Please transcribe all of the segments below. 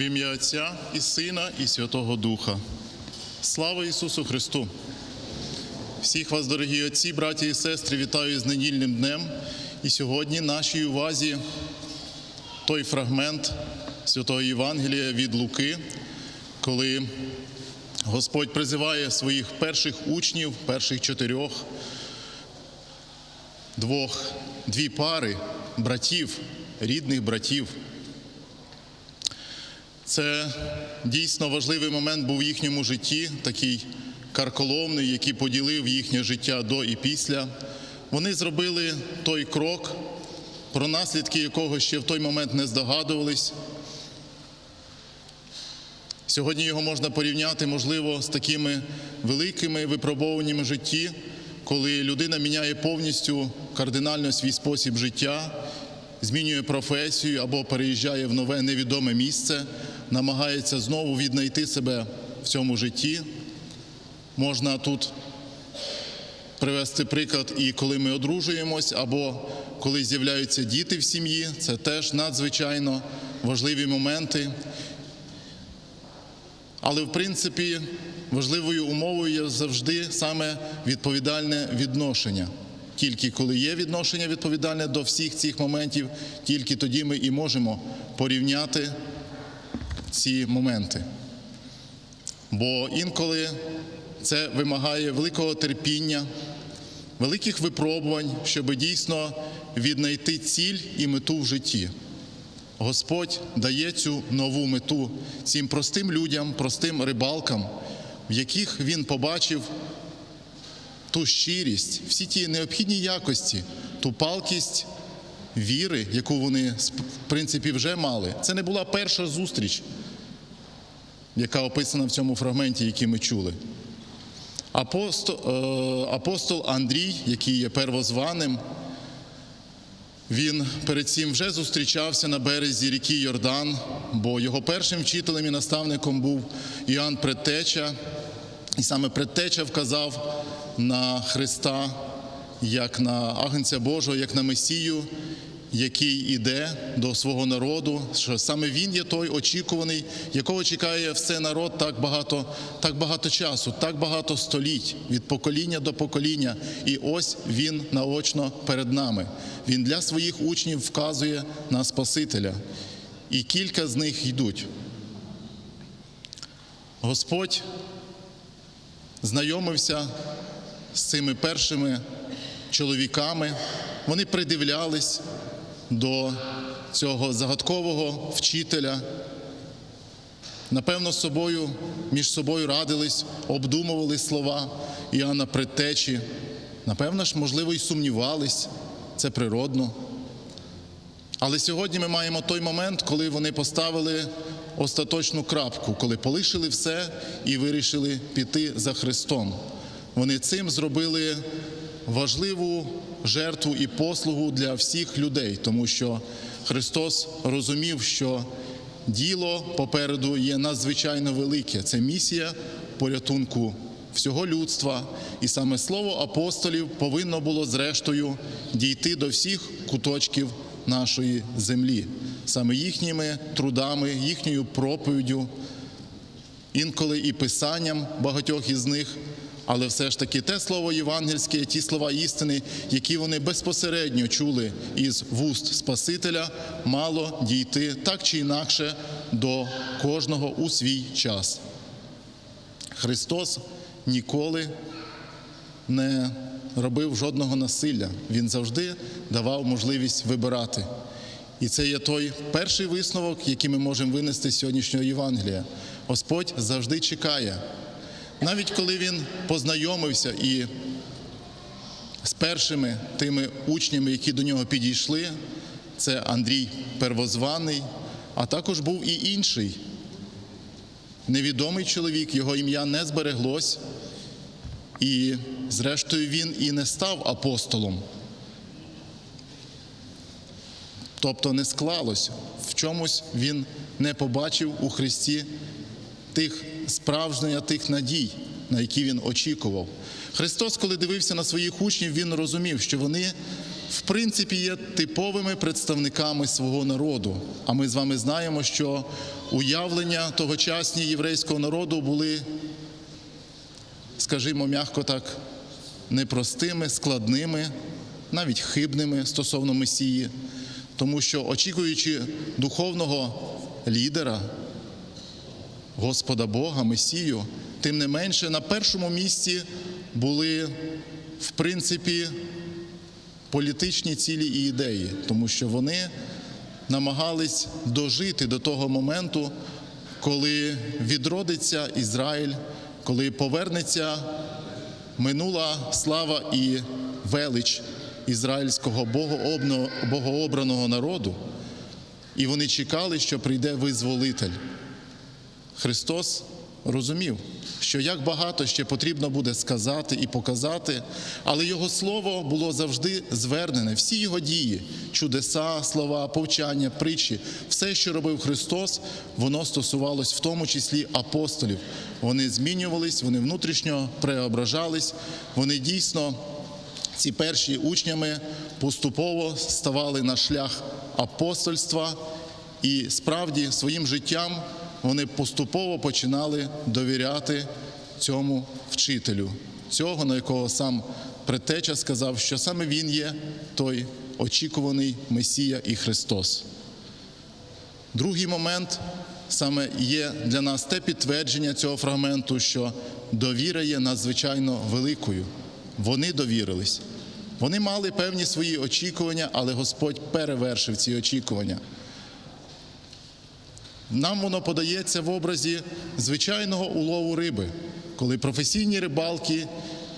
В ім'я Отця і Сина, і Святого Духа. Слава Ісусу Христу! Всіх вас, дорогі отці, браті і сестри, вітаю з недільним днем. І сьогодні нашій увазі той фрагмент Святого Євангелія від Луки, коли Господь призиває своїх перших учнів, перших чотирьох, двох, дві пари братів, рідних братів. Це дійсно важливий момент був в їхньому житті, такий карколомний, який поділив їхнє життя до і після. Вони зробили той крок, про наслідки якого ще в той момент не здогадувались. Сьогодні його можна порівняти, можливо, з такими великими випробуваннями житті, коли людина міняє повністю кардинально свій спосіб життя, змінює професію або переїжджає в нове невідоме місце, намагається знову віднайти себе в цьому житті. Можна тут привести приклад, і коли ми одружуємось, або коли з'являються діти в сім'ї, це теж надзвичайно важливі моменти. Але в принципі важливою умовою є завжди саме відповідальне відношення. Тільки коли є відношення відповідальне до всіх цих моментів, тільки тоді ми і можемо порівняти ці моменти. Бо інколи це вимагає великого терпіння, великих випробувань, щоб дійсно віднайти ціль і мету в житті. Господь дає цю нову мету цим простим людям, простим рибалкам, в яких він побачив ту щирість, всі ті необхідні якості, ту палкість віри, яку вони в принципі вже мали. Це не була перша зустріч, яка описана в цьому фрагменті, який ми чули. Апостол, е, апостол Андрій, який є первозваним, він перед цим вже зустрічався на березі ріки Йордан, бо його першим вчителем і наставником був Іоанн Предтеча. І саме Предтеча вказав на Христа як на Агнця Божого, як на Месію, який іде до свого народу, що саме він є той очікуваний, якого чекає все народ так багато, так багато часу, так багато століть від покоління до покоління. І ось він наочно перед нами. Він для своїх учнів вказує на Спасителя, і кілька з них йдуть. Господь знайомився з цими першими чоловіками, вони придивлялись до цього загадкового вчителя. Напевно, собою, між собою радились, обдумували слова Іоанна Предтечі. Напевно ж, можливо, і сумнівались, це природно. Але сьогодні ми маємо той момент, коли вони поставили остаточну крапку, коли полишили все і вирішили піти за Христом. Вони цим зробили важливу жертву і послугу для всіх людей, тому що Христос розумів, що діло попереду є надзвичайно велике. Це місія порятунку всього людства, і саме слово апостолів повинно було зрештою дійти до всіх куточків нашої землі, саме їхніми трудами, їхньою проповіддю, інколи і писанням багатьох із них. Але все ж таки те слово євангельське, ті слова істини, які вони безпосередньо чули із вуст Спасителя, мало дійти так чи інакше до кожного у свій час. Христос ніколи не робив жодного насилля. Він завжди давав можливість вибирати. І це є той перший висновок, який ми можемо винести з сьогоднішнього Євангелія. Господь завжди чекає. Навіть коли він познайомився і з першими тими учнями, які до нього підійшли, це Андрій Первозваний, а також був і інший невідомий чоловік, його ім'я не збереглось, і, зрештою, він і не став апостолом. Тобто не склалось, в чомусь він не побачив у Христі тих справжніх тих надій, на які він очікував. Христос, коли дивився на своїх учнів, він розумів, що вони в принципі є типовими представниками свого народу. А ми з вами знаємо, що уявлення тогочасні єврейського народу були, скажімо, м'яко так, непростими, складними, навіть хибними стосовно Месії, тому що очікуючи духовного лідера, Господа Бога, Месію, тим не менше на першому місці були, в принципі, політичні цілі і ідеї, тому що вони намагались дожити до того моменту, коли відродиться Ізраїль, коли повернеться минула слава і велич ізраїльського богообраного народу, і вони чекали, що прийде визволитель. Христос розумів, що як багато ще потрібно буде сказати і показати, але Його слово було завжди звернене. Всі його дії, чудеса, слова, повчання, притчі, все, що робив Христос, воно стосувалось в тому числі апостолів. Вони змінювались, вони внутрішньо преображались, вони дійсно. Ці перші учнями поступово ставали на шлях апостольства, і справді своїм життям вони поступово починали довіряти цьому вчителю, цього, на якого сам предтеча сказав, що саме він є той очікуваний Месія і Христос. Другий момент саме є для нас те підтвердження цього фрагменту, що довіра є надзвичайно великою. Вони довірились. Вони мали певні свої очікування, але Господь перевершив ці очікування. Нам воно подається в образі звичайного улову риби, коли професійні рибалки,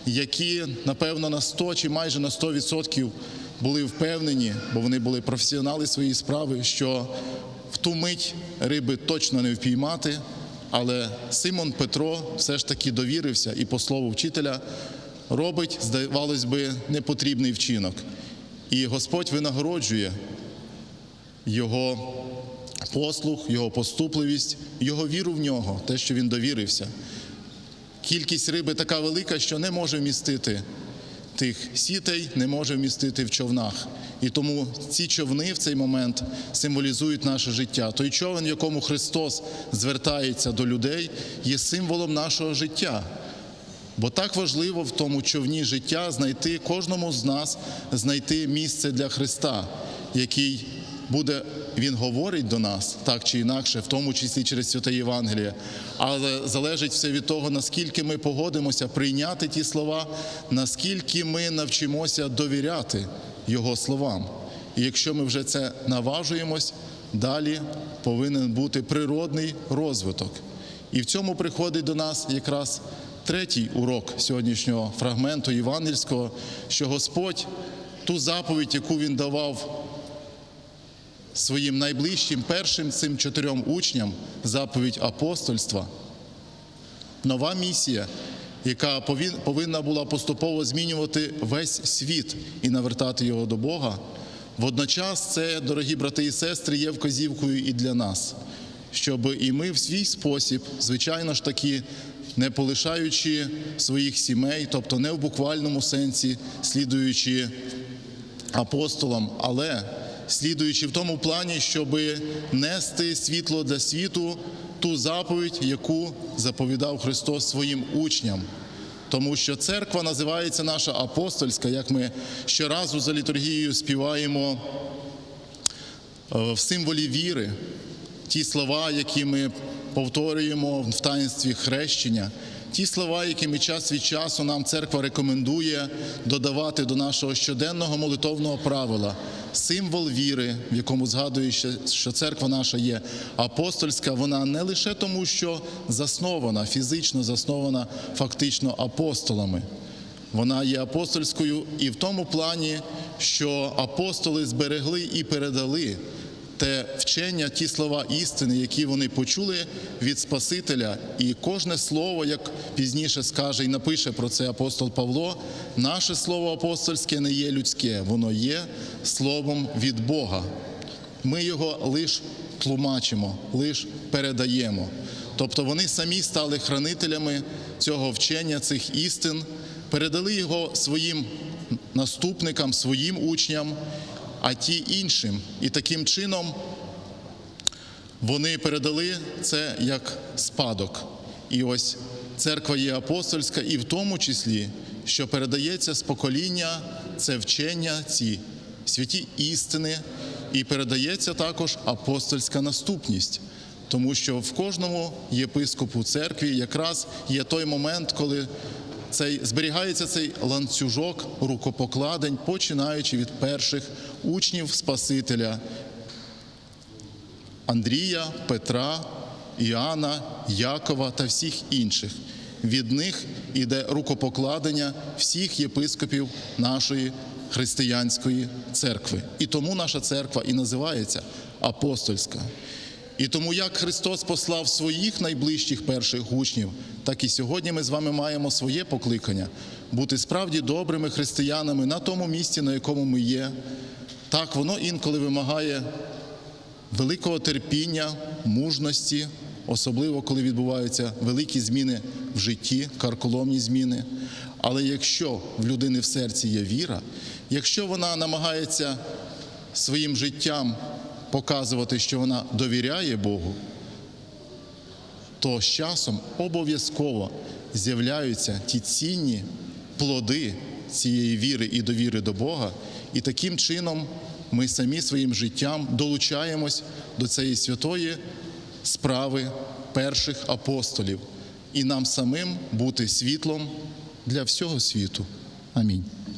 які напевно на 100 чи майже на 100% були впевнені, бо вони були професіонали своєї справи, що в ту мить риби точно не впіймати. Але Симон Петро все ж таки довірився і по слову вчителя робить, здавалось би, непотрібний вчинок. І Господь винагороджує його послух, його поступливість, його віру в нього, те, що він довірився. Кількість риби така велика, що не може вмістити тих сітей, не може вмістити в човнах. І тому ці човни в цей момент символізують наше життя. Той човен, в якому Христос звертається до людей, є символом нашого життя. Бо так важливо в тому човні життя знайти кожному з нас знайти місце для Христа, який буде, Він говорить до нас так чи інакше, в тому числі через святе Євангеліє. Але залежить все від того, наскільки ми погодимося прийняти ті слова, наскільки ми навчимося довіряти Його словам. І якщо ми вже це наважуємось, далі повинен бути природний розвиток. І в цьому приходить до нас якраз третій урок сьогоднішнього фрагменту євангельського, що Господь ту заповідь, яку він давав своїм найближчим першим цим чотирьом учням, заповідь апостольства, нова місія, яка повинна була поступово змінювати весь світ і навертати його до Бога. Водночас це, дорогі брати і сестри, є вказівкою і для нас, щоб і ми в свій спосіб, звичайно ж таки, не полишаючи своїх сімей, тобто не в буквальному сенсі, слідуючи апостолам, але слідуючи в тому плані, щоб нести світло для світу ту заповідь, яку заповідав Христос своїм учням. Тому що церква називається наша апостольська, як ми щоразу за літургією співаємо е, в символі віри, ті слова, які ми повторюємо в таїнстві хрещення, ті слова, якими час від часу нам церква рекомендує додавати до нашого щоденного молитовного правила, символ віри, в якому згадує, що церква наша є апостольська, вона не лише тому, що заснована, фізично заснована фактично апостолами. Вона є апостольською і в тому плані, що апостоли зберегли і передали те вчення, ті слова істини, які вони почули від Спасителя. І кожне слово, як пізніше скаже і напише про це апостол Павло, наше слово апостольське не є людське, воно є словом від Бога. Ми його лише тлумачимо, лише передаємо. Тобто вони самі стали хранителями цього вчення, цих істин, передали його своїм наступникам, своїм учням, а ті іншим. І таким чином вони передали це як спадок. І ось церква є апостольська, і в тому числі, що передається з покоління це вчення, ці святі істини, і передається також апостольська наступність. Тому що в кожному єпископу церкві якраз є той момент, коли цей зберігається цей ланцюжок рукопокладень, починаючи від перших учнів Спасителя Андрія, Петра, Іоанна, Якова та всіх інших. Від них іде рукопокладення всіх єпископів нашої християнської церкви. І тому наша церква і називається апостольська. І тому як Христос послав своїх найближчих перших учнів, так і сьогодні ми з вами маємо своє покликання бути справді добрими християнами на тому місці, на якому ми є. Так, воно інколи вимагає великого терпіння, мужності, особливо коли відбуваються великі зміни в житті, карколомні зміни. Але якщо в людини в серці є віра, якщо вона намагається своїм життям показувати, що вона довіряє Богу, то з часом обов'язково з'являються ті цінні плоди цієї віри і довіри до Бога, і таким чином ми самі своїм життям долучаємось до цієї святої справи перших апостолів і нам самим бути світлом для всього світу. Амінь.